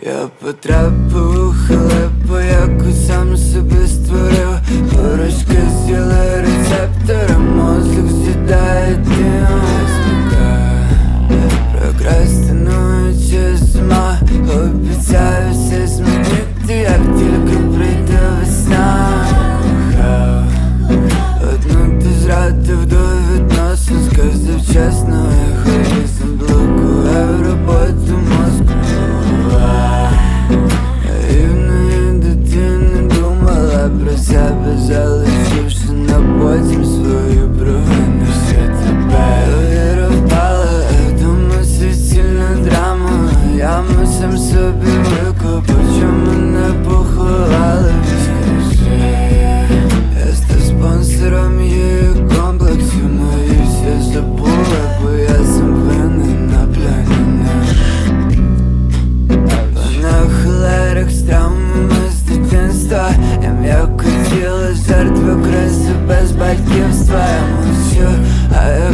Я потрапив у халепу, яку сам собі тебе залишивши на потім свою бровь жертвы красоты без батьківства я мучу, а я